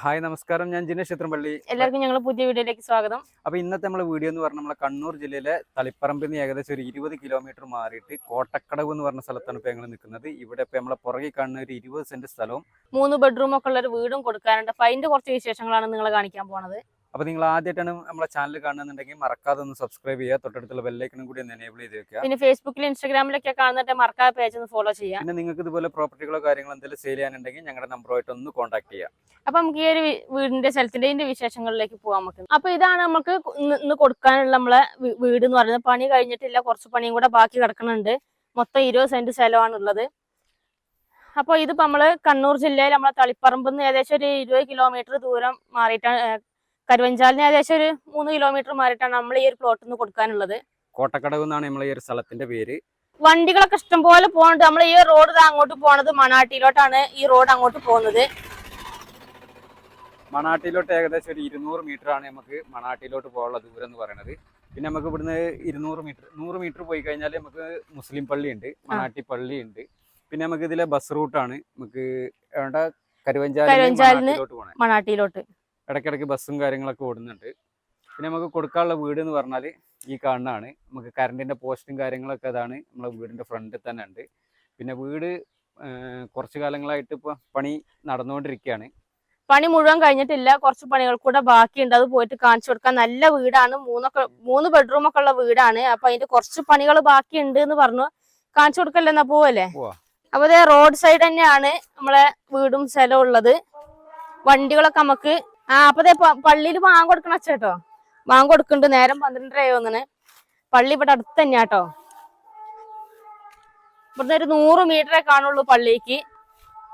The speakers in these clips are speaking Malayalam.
ഹായ് നമസ്കാരം. ഞാൻ ജിനേഷ് ക്ഷേത്രംപള്ളി എല്ലാവർക്കും ഞങ്ങൾ പുതിയ വീഡിയോയിലേക്ക് സ്വാഗതം. അപ്പൊ ഇന്നത്തെ നമ്മളെ വീഡിയോ എന്ന് പറഞ്ഞാൽ നമ്മുടെ കണ്ണൂർ ജില്ലയിലെ തളിപ്പറമ്പിൽ നിന്ന് ഏകദേശം ഒരു ഇരുപത് കിലോമീറ്റർ മാറിയിട്ട് കോട്ടക്കടവ് എന്ന് പറഞ്ഞ സ്ഥലത്താണ് ഇപ്പൊ ഞങ്ങൾ നിൽക്കുന്നത് ഇവിടെ ഇപ്പൊ നമ്മളെ പുറകെ കാണുന്ന ഒരു ഇരുപത് സെന്റ് സ്ഥലവും മൂന്ന് ബെഡ്റൂം ഒക്കെ ഉള്ള ഒരു വീടും കൊടുക്കാനുണ്ട്. അപ്പൊ അതിന്റെ കുറച്ച് വിശേഷങ്ങളാണ് നിങ്ങൾ കാണിക്കാൻ പോണത്. അപ്പൊ നിങ്ങൾ ആദ്യമായിട്ടാണ് നമ്മുടെ ചാനൽ കാണുന്നുണ്ടെങ്കിൽ മറക്കാതെ ഒന്ന് സബ്സ്ക്രൈബ് ചെയ്യുക. തൊട്ടടുത്തുള്ള ബെല്ലൈക്കണും കൂടി ഒന്ന് എനേബിൾ ചെയ്ത് വെക്കുക. പിന്നെ ഫേസ്ബുക്കിലും ഇൻസ്റ്റാഗ്രാമിലൊക്കെ കാണുന്നിട്ട് മറക്കാതെ പേജ് ഒന്ന് ഫോളോ ചെയ്യുക. പിന്നെ നിങ്ങൾക്ക് ഇതുപോലെ പ്രോപ്പർട്ടികളോ കാര്യങ്ങളോ എന്തെങ്കിലും സെയിൽ ചെയ്യാനുണ്ടെങ്കിൽ ഞങ്ങളുടെ നമ്പറുമായിട്ട് ഒന്ന് കോൺടാക്ട് ചെയ്യാം അപ്പൊ നമുക്ക് ഈ ഒരു വീടിന്റെ സ്ഥലത്തിന്റെ വിശേഷങ്ങളിലേക്ക് പോകാൻ നമുക്ക്. അപ്പൊ ഇതാണ് നമുക്ക് ഇന്ന് കൊടുക്കാനുള്ള നമ്മളെ വീട് എന്ന് പറയുന്നത്. പണി കഴിഞ്ഞിട്ടില്ല. കുറച്ച് പണിയും കൂടെ ബാക്കി കിടക്കുന്നുണ്ട് മൊത്തം ഇരുപത് സെന്റ് സ്ഥലമാണ് ഉള്ളത് അപ്പോൾ ഇതിപ്പോ നമ്മൾ കണ്ണൂർ ജില്ലയിൽ നമ്മളെ തളിപ്പറമ്പ് നിന്ന് ഏകദേശം ഒരു ഇരുപത് കിലോമീറ്റർ ദൂരം മാറിയിട്ടാണ് കരുവഞ്ചാലിന് ഏകദേശം ഒരു മൂന്ന് കിലോമീറ്റർ മാറിയിട്ടാണ് നമ്മൾ ഈ ഒരു പ്ലോട്ട് നിന്ന് കൊടുക്കാനുള്ളത്. കോട്ടക്കടവ് എന്നാണ് നമ്മൾ ഈ ഒരു സ്ഥലത്തിന്റെ പേര്. വണ്ടികളൊക്കെ ഇഷ്ടംപോലെ പോകുന്നുണ്ട് നമ്മൾ ഈ റോഡ് അങ്ങോട്ട് പോണത് മണാട്ടിയിലോട്ടാണ് ഈ റോഡ് അങ്ങോട്ട് പോകുന്നത്. മണാട്ടിയിലോട്ട് ഏകദേശം ഒരു ഇരുന്നൂറ് മീറ്റർ ആണ് നമുക്ക് മണാട്ടിയിലോട്ട് പോകാനുള്ള ദൂരം എന്ന് പറയുന്നത് പിന്നെ നമുക്ക് ഇവിടുന്ന് ഇരുന്നൂറ് മീറ്റർ നൂറ് മീറ്റർ പോയി കഴിഞ്ഞാൽ നമുക്ക് മുസ്ലിം പള്ളി ഉണ്ട് മണാട്ടി പള്ളി ഉണ്ട്. പിന്നെ നമുക്ക് ഇതിലെ ബസ് റൂട്ടാണ് നമുക്ക് കരുവഞ്ചാലിലോട്ട് പോകണം മണാട്ടിയിലോട്ട്. ഇടയ്ക്കിടയ്ക്ക് ബസ്സും കാര്യങ്ങളൊക്കെ ഓടുന്നുണ്ട്. പിന്നെ നമുക്ക് കൊടുക്കാനുള്ള വീട് എന്ന് പറഞ്ഞാൽ ഈ കാണുന്നതാണ്. നമുക്ക് കറണ്ടിന്റെ പോസ്റ്റും കാര്യങ്ങളൊക്കെ അതാണ് നമ്മളെ വീടിന്റെ ഫ്രണ്ടിൽ തന്നെ ഉണ്ട്. പിന്നെ വീട് കുറച്ചു കാലങ്ങളായിട്ട് ഇപ്പൊ പണി നടന്നുകൊണ്ടിരിക്കുകയാണ്. പണി മുഴുവൻ കഴിഞ്ഞിട്ടില്ല. കുറച്ച് പണികൾ കൂടെ ബാക്കിയുണ്ട്. അത് പോയിട്ട് കാണിച്ചു കൊടുക്കാൻ നല്ല വീടാണ്. മൂന്നൊക്കെ മൂന്ന് ബെഡ്റൂം ഒക്കെ ഉള്ള വീടാണ്. അപ്പൊ അതിന്റെ കുറച്ച് പണികൾ ബാക്കിയുണ്ട് എന്ന് പറഞ്ഞു. കാണിച്ചു കൊടുക്കല്ലേ എന്നാ പോവല്ലേ? അപ്പൊ റോഡ് സൈഡ് തന്നെയാണ് നമ്മളെ വീടും സ്ഥലവും ഉള്ളത്. വണ്ടികളൊക്കെ നമുക്ക് ആ അപ്പൊ പള്ളിയിൽ വാങ്ങ കൊടുക്കണ അച്ഛട്ടോ വാങ്ങ കൊടുക്കുന്നുണ്ട് നേരം പന്ത്രണ്ടരയായി വന്നിന് പള്ളി ഇവിടെ അടുത്ത് തന്നെയാട്ടോ ഇവിടുന്ന് ഒരു നൂറ് മീറ്ററേ കാണുള്ളൂ പള്ളിക്ക്.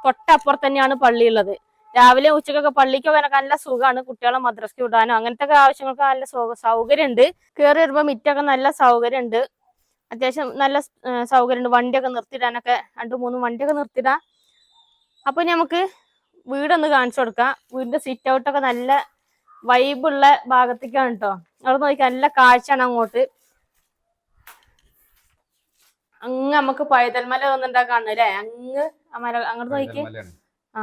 തൊട്ടപ്പുറത്ത് തന്നെയാണ് പള്ളി ഉള്ളത്. രാവിലെ ഉച്ചക്കൊക്കെ പള്ളിക്ക് പോകാനൊക്കെ നല്ല സുഖമാണ് കുട്ടികളെ മദ്രസ്ക്ക് വിടാനോ അങ്ങനത്തെ ആവശ്യങ്ങൾക്ക് നല്ല സൗകര്യം സൗകര്യമുണ്ട് കയറി വരുമ്പോൾ മിറ്റൊക്കെ നല്ല സൗകര്യമുണ്ട് അത്യാവശ്യം നല്ല സൗകര്യമുണ്ട് വണ്ടിയൊക്കെ നിർത്തിയിടാനൊക്കെ രണ്ട് മൂന്ന് വണ്ടിയൊക്കെ നിർത്തിയിടാം അപ്പൊ നമുക്ക് വീടൊന്ന് കാണിച്ചു കൊടുക്കാം. വീടിന്റെ സിറ്റ് ഔട്ട് ഒക്കെ നല്ല വൈബുള്ള ഭാഗത്തേക്കാണ് കേട്ടോ അവിടെ നോക്കി നല്ല കാഴ്ചയാണ് അങ്ങോട്ട്. അങ്ങ് നമുക്ക് പൈതൽമല വന്നിട്ടാ കാണുന്നല്ലേ അങ്ങ് ആ മല അങ്ങോട്ട് നോക്കി ആ ആ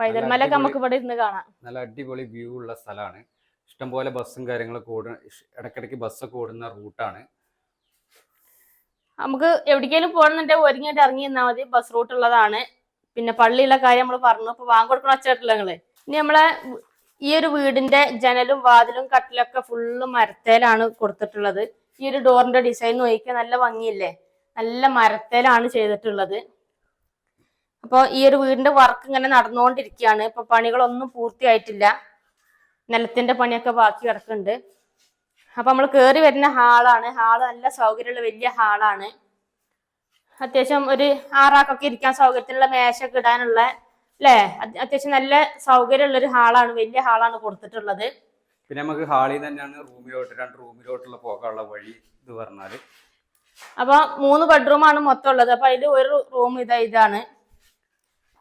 പൈതൽമലൊക്കെ നമുക്ക് ഇവിടെ ഇരുന്ന് കാണാം. നല്ല അടിപൊളി വ്യൂ ഉള്ള സ്ഥലമാണ് ഇഷ്ടംപോലെ ബസ്സും കാര്യങ്ങളൊക്കെ ഓടുന്ന ഇടക്കിടയ്ക്ക് ബസ്സൊക്കെ ഓടുന്ന റൂട്ടാണ് നമുക്ക് എവിടേക്കെങ്കിലും പോകണമെന്നുണ്ടെങ്കിൽ ഒരുങ്ങിയിട്ട് ഇറങ്ങി നിന്നാൽ മതി. ബസ് റൂട്ട് ഉള്ളതാണ്. പിന്നെ പള്ളിയുള്ള കാര്യം നമ്മൾ പറഞ്ഞു. ഇപ്പൊ വാങ്ങി കൊടുക്കണ വെച്ചിട്ടില്ല നിങ്ങൾ? ഇനി നമ്മളെ ഈ ഒരു വീടിന്റെ ജനലും വാതിലും കട്ടിലൊക്കെ ഫുള്ള് മരത്തേലാണ് കൊടുത്തിട്ടുള്ളത്. ഈ ഒരു ഡോറിന്റെ ഡിസൈൻ നോക്കിയാൽ നല്ല ഭംഗിയില്ലേ? നല്ല മരത്തേലാണ് ചെയ്തിട്ടുള്ളത്. അപ്പോൾ ഈ ഒരു വീടിന്റെ വർക്ക് ഇങ്ങനെ നടന്നുകൊണ്ടിരിക്കുകയാണ്. ഇപ്പൊ പണികളൊന്നും പൂർത്തിയായിട്ടില്ല. നിലത്തിന്റെ പണിയൊക്കെ ബാക്കി കിടക്കുന്നുണ്ട്. അപ്പൊ നമ്മൾ കയറി വരുന്ന ഹാളാണ്. ഹാൾ നല്ല സൗകര്യമുള്ള വലിയ ഹാളാണ്. അത്യാവശ്യം ഒരു ആറാക്കൊക്കെ ഇരിക്കാൻ സൗകര്യത്തിനുള്ള മേശൊക്കെ ഇടാനുള്ള അല്ലേ അത്യാവശ്യം നല്ല സൗകര്യമുള്ള ഒരു ഹാളാണ് വലിയ ഹാളാണ് കൊടുത്തിട്ടുള്ളത്. പിന്നെ നമുക്ക് ഹാളിൽ തന്നെയാണ് റൂമിലോട്ട് രണ്ട് റൂമിലോട്ടുള്ള പോകാനുള്ള വഴി ഇത് പറഞ്ഞാൽ. അപ്പൊ മൂന്ന് ബെഡ്റൂമാണ് മൊത്തം ഉള്ളത് അപ്പൊ അതിൽ ഒരു റൂം ഇതാ ഇതാണ്.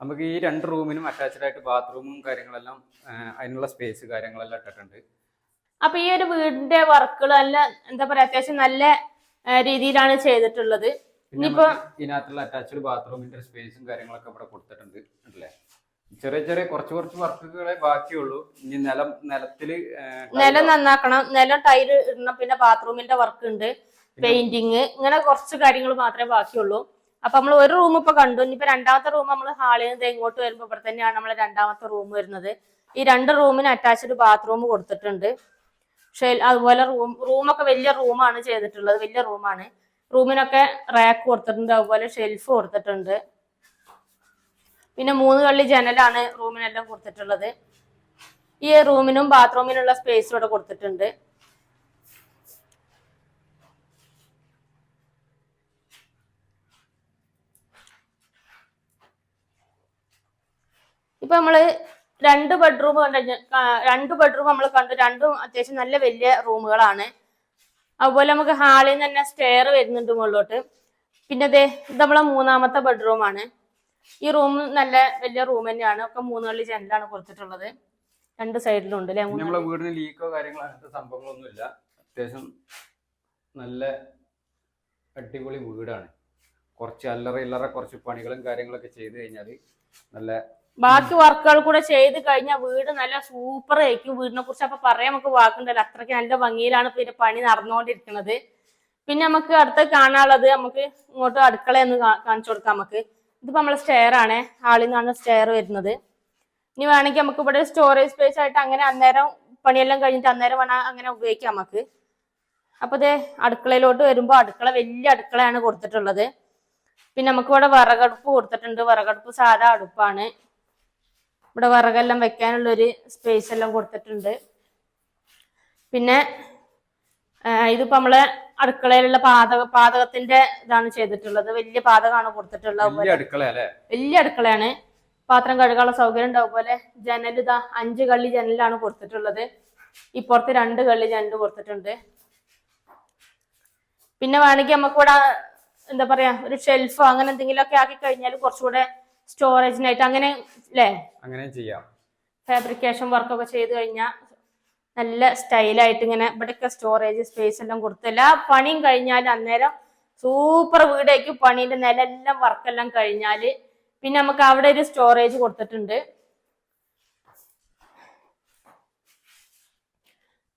നമുക്ക് ഈ രണ്ട് റൂമിനും അറ്റാച്ച്ഡ് ആയിട്ട് ബാത്റൂമും കാര്യങ്ങളെല്ലാം അതിനുള്ള സ്പേസ് കാര്യങ്ങളെല്ലാം ഇട്ടിട്ടുണ്ട്. അപ്പൊ ഈ ഒരു വീടിന്റെ വർക്കുകൾ എല്ലാം എന്താ പറയാ അത്യാവശ്യം നല്ല രീതിയിലാണ് ചെയ്തിട്ടുള്ളത്. ഇനിയിപ്പോ- ഇതിനകത്തുള്ള അറ്റാച്ച്ഡ് ബാത്റൂമിന്റെ സ്പേസും കാര്യങ്ങളൊക്കെ ഇവിടെ കൊടുത്തിട്ടുണ്ട് അല്ലേ? ചെറിയ ചെറിയ കുറച്ച് കുറച്ച് വർക്കുകളെ ബാക്കിയുള്ളൂ. ഇനി നിലം നിലത്തിൽ നിലം നന്നാക്കണം. നിലം ടൈൽ ഇടണം. പിന്നെ ബാത്റൂമിന്റെ വർക്ക് ഉണ്ട്. പെയിന്റിങ് ഇങ്ങനെ കുറച്ച് കാര്യങ്ങൾ മാത്രമേ ബാക്കിയുള്ളൂ. അപ്പൊ നമ്മൾ ഒരു റൂം ഇപ്പൊ കണ്ടു. ഇനിയിപ്പോ രണ്ടാമത്തെ റൂം നമ്മൾ ഹാളിൽ നിന്ന് ഇങ്ങോട്ട് വരുമ്പോ ഇവിടെ തന്നെയാണ് നമ്മളെ രണ്ടാമത്തെ റൂം വരുന്നത്. ഈ രണ്ട് റൂമിന് അറ്റാച്ച്ഡ് ബാത്റൂം കൊടുത്തിട്ടുണ്ട്. പക്ഷേ അതുപോലെ റൂം റൂമൊക്കെ വലിയ റൂമാണ് ചെയ്തിട്ടുള്ളത്. വലിയ റൂമാണ് റൂമിനൊക്കെ റാക്ക് കൊടുത്തിട്ടുണ്ട് അതുപോലെ ഷെൽഫ് കൊടുത്തിട്ടുണ്ട്. പിന്നെ മൂന്ന് കള്ളി ജനലാണ് റൂമിനെല്ലാം കൊടുത്തിട്ടുള്ളത്. ഈ റൂമിനും ബാത്റൂമിനുള്ള സ്പേസും ഇവിടെ കൊടുത്തിട്ടുണ്ട്. ഇപ്പൊ നമ്മൾ രണ്ട് ബെഡ്റൂം കണ്ടു രണ്ട് ബെഡ്റൂം നമ്മൾ കണ്ടു. രണ്ടും അത്യാവശ്യം നല്ല വലിയ റൂമുകളാണ്. അതുപോലെ നമുക്ക് ഹാളിൽ നിന്ന് തന്നെ സ്റ്റെയർ വരുന്നുണ്ട് മുകളിലോട്ട്. പിന്നെ അതെ ഇത് നമ്മളെ മൂന്നാമത്തെ ബെഡ്റൂം ആണ്. ഈ റൂം നല്ല വലിയ റൂം തന്നെയാണ്. ഒക്കെ മൂന്നുകളിൽ ജനലാണ് കൊടുത്തിട്ടുള്ളത്. രണ്ട് സൈഡിലും ഉണ്ട് അല്ലെ? നമ്മളെ വീടിന് ലീക്കോ കാര്യങ്ങളോ അങ്ങനത്തെ സംഭവങ്ങളൊന്നും ഇല്ല അത്യാവശ്യം നല്ല അടിപൊളി വീടാണ്. കുറച്ച് അല്ലറ ഇല്ലറ കുറച്ച് പണികളും കാര്യങ്ങളൊക്കെ ചെയ്ത് കഴിഞ്ഞാൽ നല്ല ബാക്കി വർക്കുകൾ കൂടെ ചെയ്ത് കഴിഞ്ഞാൽ വീട് നല്ല സൂപ്പർ ആയിരിക്കും. വീടിനെ കുറിച്ച് അപ്പൊ പറയാൻ നമുക്ക് വാക്കുണ്ടല്ലോ അത്രയ്ക്ക് നല്ല ഭംഗിയിലാണ് പിന്നെ പണി നടന്നുകൊണ്ടിരിക്കുന്നത് പിന്നെ നമുക്ക് അടുത്ത് കാണാനുള്ളത് നമുക്ക് ഇങ്ങോട്ട് അടുക്കള എന്ന് കാണിച്ചു കൊടുക്കാം നമുക്ക്. ഇതിപ്പോ നമ്മളെ സ്റ്റെയർ ആണ്. ഹാളിൽ നിന്നാണ് സ്റ്റെയർ വരുന്നത്. ഇനി വേണമെങ്കിൽ നമുക്ക് ഇവിടെ സ്റ്റോറേജ് സ്പേസ് ആയിട്ട് അങ്ങനെ അന്നേരം പണിയെല്ലാം കഴിഞ്ഞിട്ട് അന്നേരം വേണം അങ്ങനെ ഉപയോഗിക്കാം നമുക്ക്. അപ്പൊ ദേ അടുക്കളയിലോട്ട് വരുമ്പോൾ അടുക്കള വലിയ അടുക്കളയാണ് കൊടുത്തിട്ടുള്ളത്. പിന്നെ നമുക്ക് ഇവിടെ വിറകടുപ്പ് കൊടുത്തിട്ടുണ്ട്. വിറകടുപ്പ് സാധാ അടുപ്പാണ്. ഇവിടെ വിറകെല്ലാം വെക്കാനുള്ള ഒരു സ്പേസ് എല്ലാം കൊടുത്തിട്ടുണ്ട്. പിന്നെ ഇതിപ്പോൾ ഇതിപ്പോ നമ്മളെ അടുക്കളയിലുള്ള പാതക പാതകത്തിന്റെ ഇതാണ് ചെയ്തിട്ടുള്ളത്. വലിയ പാതകമാണ് കൊടുത്തിട്ടുള്ളത് വലിയ അടുക്കളയാണ്. പാത്രം കഴുകാനുള്ള സൗകര്യം ഉണ്ടാവും. പോലെ ജനൽ ഇതാ അഞ്ച് കള്ളി ജനലാണ് കൊടുത്തിട്ടുള്ളത്. ഇപ്പുറത്ത് രണ്ട് കള്ളി ജനൽ കൊടുത്തിട്ടുണ്ട്. പിന്നെ വേണമെങ്കിൽ നമുക്ക് ഇവിടെ എന്താ പറയാ ഒരു ഷെൽഫോ അങ്ങനെ എന്തെങ്കിലും ഒക്കെ ആക്കി കഴിഞ്ഞാൽ കുറച്ചുകൂടെ സ്റ്റോറേജിനായിട്ട് അങ്ങനെ അല്ലേ അങ്ങനെ ചെയ്യാം. ഫാബ്രിക്കേഷൻ വർക്കൊക്കെ ചെയ്ത് കഴിഞ്ഞാൽ നല്ല സ്റ്റൈലായിട്ട് ഇങ്ങനെ ഇവിടെയൊക്കെ സ്റ്റോറേജ് സ്പേസ് എല്ലാം കൊടുത്ത് എല്ലാ പണിയും കഴിഞ്ഞാൽ അന്നേരം സൂപ്പർ വീടേക്ക് പണിന്റെ നില എല്ലാം വർക്കെല്ലാം കഴിഞ്ഞാൽ പിന്നെ നമുക്ക് അവിടെ ഒരു സ്റ്റോറേജ് കൊടുത്തിട്ടുണ്ട്.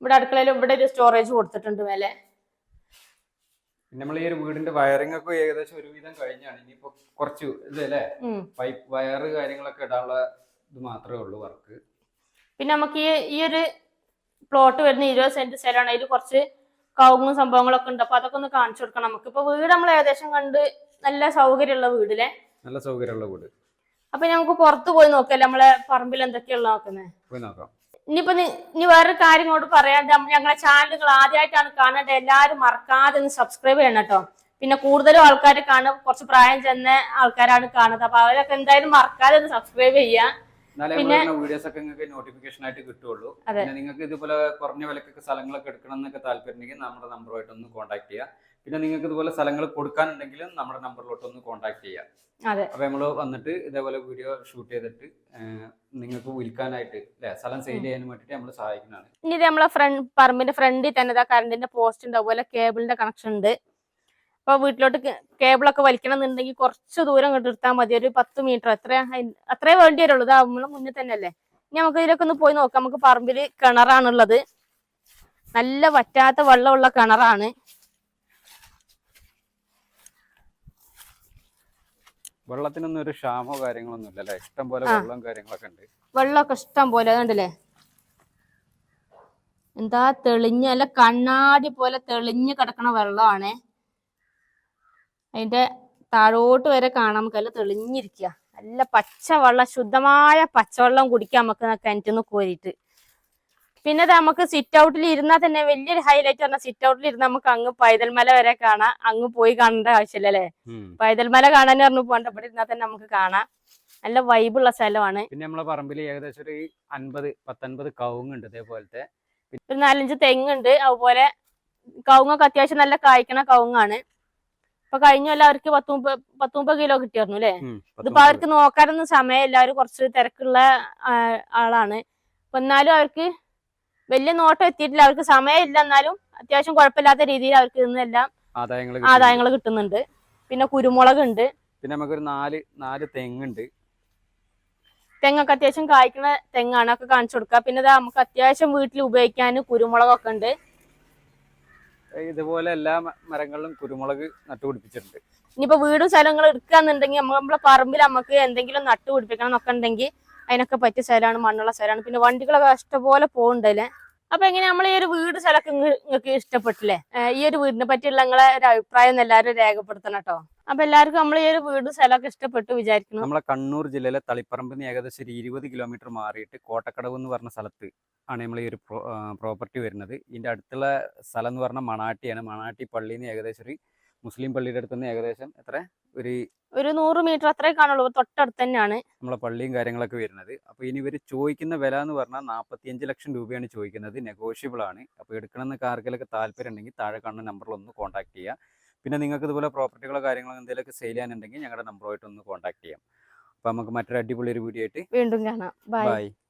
ഇവിടെ അടുക്കളയിൽ ഇവിടെ ഒരു സ്റ്റോറേജ് കൊടുത്തിട്ടുണ്ട് മേലെ. പിന്നെ നമ്മൾ ഈ ഒരു വീടിന്റെ വയറിംഗ് ഒക്കെ ഏകദേശം ഒരുവിധം കഴിഞ്ഞാണ്. ഇനിയിപ്പോ കുറച്ച് ഇത് അല്ലേ പൈപ്പ് വയറ് കാര്യങ്ങളൊക്കെ ഇടാനുള്ള ഇത് മാത്രമേ ഉള്ളൂ വർക്ക്. പിന്നെ നമുക്ക് ഈ ഈ ഒരു പ്ലോട്ട് വരുന്ന ഇരുപത് സെന്റ് സ്ഥലമാണ്. അതിൽ കുറച്ച് കവുങ്ങും സംഭവങ്ങളൊക്കെ ഉണ്ട്. അപ്പൊ അതൊക്കെ ഒന്ന് കാണിച്ചു കൊടുക്കണം നമുക്ക്. ഇപ്പൊ വീട് നമ്മൾ ഏകദേശം കണ്ട് നല്ല സൗകര്യമുള്ള വീടിലെ നല്ല സൗകര്യമുള്ള വീട്. അപ്പൊ നമുക്ക് പുറത്ത് പോയി നോക്കാം നമ്മളെ പറമ്പിൽ എന്തൊക്കെയുള്ള നോക്കുന്നത് പോയി നോക്കാം. ഇനിയിപ്പോ ഇനി വേറൊരു കാര്യം കൊണ്ട് പറയാണ്ട് ഞങ്ങളെ ചാനലുകൾ ആദ്യമായിട്ടാണ് കാണേണ്ടത് എല്ലാവരും മറക്കാതെ ഒന്ന് സബ്സ്ക്രൈബ് ചെയ്യണം കേട്ടോ. പിന്നെ കൂടുതലും ആൾക്കാർ കാണും കുറച്ച് പ്രായം ചെന്ന ആൾക്കാരാണ് കാണുന്നത്. അപ്പൊ അവരൊക്കെ എന്തായാലും മറക്കാതെ ഒന്ന് സബ്സ്ക്രൈബ് ചെയ്യുക പിന്നെ- വീഡിയോസ് ഒക്കെ നിങ്ങൾക്ക് നോട്ടിഫിക്കേഷൻ ആയിട്ട് കിട്ടുള്ളൂ. പിന്നെ നിങ്ങൾക്ക് ഇതുപോലെ കുറഞ്ഞ വിലക്കൊക്കെ സ്ഥലങ്ങളൊക്കെ എടുക്കണം എന്നൊക്കെ താല്പര്യം നമ്മുടെ നമ്പറുമായിട്ട് ഒന്ന് കോൺടാക്ട് ചെയ്യുക പിന്നെ നിങ്ങൾക്ക് ഇതുപോലെ സ്ഥലങ്ങൾ കൊടുക്കാനുണ്ടെങ്കിൽ നമ്മുടെ നമ്പറിലോട്ട് ഒന്ന് കോൺടാക്ട് ചെയ്യാം. അപ്പൊ നമ്മൾ വന്നിട്ട് ഇതേപോലെ വീഡിയോ ഷൂട്ട് ചെയ്തിട്ട് നിങ്ങൾക്ക് വിൽക്കാനായിട്ട് സ്ഥലം സെയിൽ ചെയ്യാൻ വേണ്ടിട്ട് നമ്മൾ സഹായിക്കുന്നതാണ്. ഇനി ഇത് നമ്മളെ ഫ്രണ്ട് പറമ്പിന്റെ ഫ്രണ്ടിൽ തന്നെ കറണ്ടിന്റെ പോസ്റ്റ് ഉണ്ട്. അതുപോലെ കേബിളിന്റെ കണക്ഷൻ ഉണ്ട്. അപ്പൊ വീട്ടിലോട്ട് കേബിളൊക്കെ വലിക്കണം എന്നുണ്ടെങ്കിൽ കുറച്ച് ദൂരം കണ്ടെടുത്താൽ മതി. ഒരു പത്ത് മീറ്റർ അത്ര അത്രേ വേണ്ടി വരുള്ളൂ. ഇതാ നമ്മളെ മുന്നിൽ തന്നെ അല്ലേ? ഇനി നമുക്ക് ഇതിലൊക്കെ ഒന്ന് പോയി നോക്കാം. നമുക്ക് പറമ്പിൽ കിണറാണുള്ളത്. നല്ല വറ്റാത്ത വെള്ളമുള്ള കിണറാണ്. വെള്ളത്തിനൊന്നും ഒരു ക്ഷാമോ കാര്യങ്ങളൊന്നും ഇല്ല അല്ലെ? ഇഷ്ടം പോലെ. വെള്ളം കാര്യങ്ങളൊക്കെ ഉണ്ട്. വെള്ളമൊക്കെ ഇഷ്ടം പോലെ കണ്ടില്ലേ എന്താ തെളിഞ്ഞ അല്ല കണ്ണാടി പോലെ തെളിഞ്ഞു കിടക്കണ വെള്ളമാണ്. അതിന്റെ താഴോട്ട് വരെ കാണാം നമുക്ക് നല്ല തെളിഞ്ഞിരിക്കുക. നല്ല പച്ച വെള്ളം ശുദ്ധമായ പച്ചവെള്ളം കുടിക്കാം നമുക്ക് കിണറ്റിൽ നിന്ന് കോരിയിട്ട്. പിന്നെ നമുക്ക് സിറ്റ് ഔട്ടിൽ ഇരുന്നാൽ തന്നെ വലിയൊരു ഹൈലൈറ്റ് പറഞ്ഞാൽ സിറ്റ് ഔട്ടിൽ ഇരുന്ന് നമുക്ക് അങ്ങ് പൈതൽമല വരെ കാണാം. അങ്ങ് പോയി കാണേണ്ട ആവശ്യമില്ല അല്ലേ ഉം. പൈതൽമല കാണാൻ പറഞ്ഞു പോകണ്ട. ഇവിടെ ഇരുന്നാൽ തന്നെ നമുക്ക് കാണാം. നല്ല വൈബുള്ള സ്ഥലമാണ്. പിന്നെ നമ്മളെ പറമ്പിൽ ഏകദേശം ഒരു അൻപത് പത്തൊൻപത് കവുങ്ങുണ്ട് ഇതേപോലത്തെ. ഒരു നാലഞ്ച് തെങ്ങുണ്ട്. അതുപോലെ കവുങ്ങൊക്കെ അത്യാവശ്യം നല്ല കായ്ക്കണ കവുങ്ങാണ്. ഇപ്പൊ കഴിഞ്ഞ കൊല്ലം അവർക്ക് പത്ത് മുപ്പത് പത്ത് മുപ്പത് കിലോ കിട്ടിയായിരുന്നു അല്ലേ? ഇതിപ്പോ അവർക്ക് നോക്കാനൊന്നും സമയമില്ല. എല്ലാവരും കുറച്ച് തിരക്കുള്ള ആളാണ്. അപ്പൊ എന്നാലും അവർക്ക് വലിയ നോട്ടം എത്തിയിട്ടില്ല. അവർക്ക് സമയമില്ല എന്നാലും അത്യാവശ്യം കുഴപ്പമില്ലാത്ത രീതിയിൽ അവർക്ക് ഇന്നെല്ലാം ആദായങ്ങൾ കിട്ടുന്നുണ്ട്. പിന്നെ കുരുമുളക് ഉണ്ട് പിന്നെ നമുക്കൊരു നാല് നാല് തെങ്ങുണ്ട്. തെങ്ങൊക്കെ അത്യാവശ്യം കായ്ക്കുന്ന തെങ്ങാണ് ഒക്കെ കാണിച്ചു കൊടുക്കുക. പിന്നെ നമുക്ക് അത്യാവശ്യം വീട്ടിൽ ഉപയോഗിക്കാൻ കുരുമുളകൊക്കെ ഉണ്ട്. ഇതുപോലെ എല്ലാ മരങ്ങളിലും കുരുമുളക് നട്ടുപിടിപ്പിച്ചിട്ടുണ്ട് ഇനിയിപ്പോ വീടും സ്ഥലങ്ങളും എടുക്കുകയെന്നുണ്ടെങ്കിൽ നമ്മ- നമ്മളെ പറമ്പിൽ നമുക്ക് എന്തെങ്കിലും നട്ടുപിടിപ്പിക്കണം എന്നൊക്കെ ഉണ്ടെങ്കിൽ അതിനൊക്കെ പറ്റിയ സ്ഥലമാണ് മണ്ണുള്ള സ്ഥലമാണ്. പിന്നെ വണ്ടികളൊക്കെ ഇഷ്ടപോലെ പോകുന്നുണ്ടല്ലേ അപ്പൊ എങ്ങനെ നമ്മൾ ഈ ഒരു വീട് സ്ഥലമൊക്കെ നിങ്ങൾക്ക് ഇഷ്ടപ്പെട്ടില്ലേ? ഈ ഒരു വീടിനെ പറ്റിയുള്ള നിങ്ങളെ ഒരു അഭിപ്രായം എല്ലാവരും രേഖപ്പെടുത്തണം കേട്ടോ. അപ്പൊ എല്ലാവർക്കും നമ്മൾ ഈ ഒരു വീട് സ്ഥലമൊക്കെ ഇഷ്ടപ്പെട്ടു വിചാരിക്കുന്നു. നമ്മളെ കണ്ണൂർ ജില്ലയിലെ തളിപ്പറമ്പിൽ നിന്ന് ഏകദേശം ഒരു ഇരുപത് കിലോമീറ്റർ മാറിയിട്ട് കോട്ടക്കടവ് എന്ന് പറഞ്ഞ സ്ഥലത്ത് ആണ് നമ്മൾ ഈ ഒരു പ്രോപ്പർട്ടി വരുന്നത്. ഇതിന്റെ അടുത്തുള്ള സ്ഥലം എന്ന് പറഞ്ഞാൽ മണാട്ടിയാണ്. മണാട്ടി പള്ളിയിൽ നിന്ന് ഏകദേശം ഒരു മുസ്ലിം പള്ളിയുടെ അടുത്ത് നിന്ന് ഏകദേശം എത്ര? ഒരു ഒരു നൂറ് മീറ്റർ അത്രേ കാണുള്ളൂ. തൊട്ടടുത്ത് തന്നെയാണ്. നമ്മളെ പള്ളിയും കാര്യങ്ങളൊക്കെ വരുന്നത്. അപ്പോൾ ഇനി ഇവർ ചോദിക്കുന്ന വില എന്ന് പറഞ്ഞാൽ നാൽപ്പത്തിയഞ്ച് ലക്ഷം രൂപയാണ് ചോദിക്കുന്നത്. നെഗോഷ്യബിൾ ആണ്. അപ്പോൾ എടുക്കണമെന്ന് കാർക്കിലൊക്കെ താല്പര്യം ഉണ്ടെങ്കിൽ താഴെ കാണുന്ന നമ്പറിൽ ഒന്ന് കോൺടാക്ട് ചെയ്യുക പിന്നെ നിങ്ങൾക്ക് ഇതുപോലെ പ്രോപ്പർട്ടികളോ കാര്യങ്ങളോ എന്തെങ്കിലുമൊക്കെ സെയിൽ ചെയ്യാനുണ്ടെങ്കിൽ ഞങ്ങളുടെ നമ്പറുമായിട്ട് ഒന്ന് കോൺടാക്ട് ചെയ്യാം. അപ്പോൾ നമുക്ക് മറ്റൊരു അടിപൊളി ഒരു വീഡിയോ ആയിട്ട് വീണ്ടും കാണാം. Bye bye